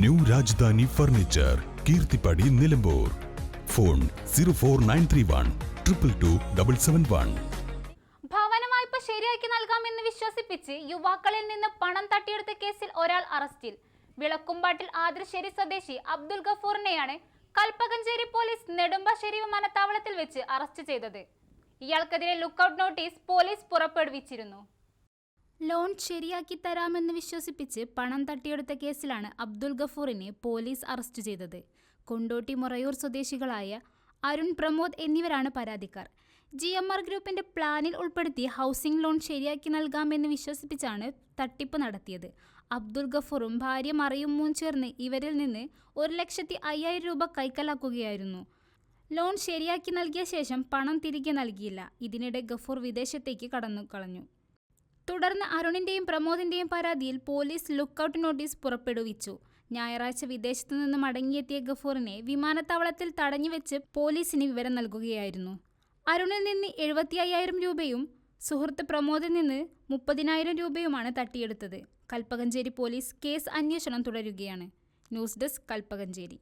New Rajdhani furniture Keerthippadi Nilambur. Phone zero four nine three one triple two double seven one. ഭവന വായ്പ ശരിയാക്കി നൽകാമെന്ന് വിശ്വസിപ്പിച്ച് യുവാക്കളിൽ നിന്ന് പണം തട്ടിയെടുത്ത കേസിൽ ഒരാൾ അറസ്റ്റിൽ. വിളക്കുംപാട്ടിൽ ആതിരശ്ശേരി സ്വദേശി അബ്ദുൽ ഗഫൂറിനെയാണ് കൽപ്പകഞ്ചേരി പോലീസ് നെടുമ്പാശ്ശേരി വിമാനത്താവളത്തിൽ വെച്ച് അറസ്റ്റ് ചെയ്തത്. ഇയാൾക്കെതിരെ ലുക്കൌട്ട് നോട്ടീസ് പോലീസ് പുറപ്പെടുവിച്ചിരുന്നു. ലോൺ ശരിയാക്കി തരാമെന്ന് വിശ്വസിപ്പിച്ച് പണം തട്ടിയെടുത്ത കേസിലാണ് അബ്ദുൽ ഗഫൂറിനെ പോലീസ് അറസ്റ്റ് ചെയ്തത്. കൊണ്ടോട്ടി മൊറയൂർ സ്വദേശികളായ അരുൺ പ്രമോദ് എന്നിവരാണ് പരാതിക്കാർ. ജി എം ആർ ഗ്രൂപ്പിന്റെ പ്ലാനിൽ ഉൾപ്പെടുത്തി ഹൗസിംഗ് ലോൺ ശരിയാക്കി നൽകാമെന്ന് വിശ്വസിപ്പിച്ചാണ് തട്ടിപ്പ് നടത്തിയത്. അബ്ദുൽ ഗഫൂറും ഭാര്യ മറിയുമ്മും ചേർന്ന് ഇവരിൽ നിന്ന് ഒരു ലക്ഷത്തി അയ്യായിരം രൂപ കൈക്കലാക്കുകയായിരുന്നു. ലോൺ ശരിയാക്കി നൽകിയ ശേഷം പണം തിരികെ നൽകിയില്ല. ഇതിനിടെ ഗഫൂർ വിദേശത്തേക്ക് കടന്നു കളഞ്ഞു തുടർന്ന് അരുണിന്റെയും പ്രമോദിന്റെയും പരാതിയിൽ പോലീസ് ലുക്കൌട്ട് നോട്ടീസ് പുറപ്പെടുവിച്ചു. ഞായറാഴ്ച വിദേശത്തു നിന്ന് മടങ്ങിയെത്തിയ ഗഫൂറിനെ വിമാനത്താവളത്തിൽ തടഞ്ഞുവെച്ച് പോലീസിന് വിവരം നൽകുകയായിരുന്നു. അരുണിൽ നിന്ന് എഴുപത്തി അയ്യായിരം രൂപയും സുഹൃത്ത് പ്രമോദിൽ നിന്ന് മുപ്പതിനായിരം രൂപയുമാണ് തട്ടിയെടുത്തത്. കൽപ്പകഞ്ചേരി പോലീസ് കേസ് അന്വേഷണം തുടരുകയാണ്. News desk Kalpakanchery.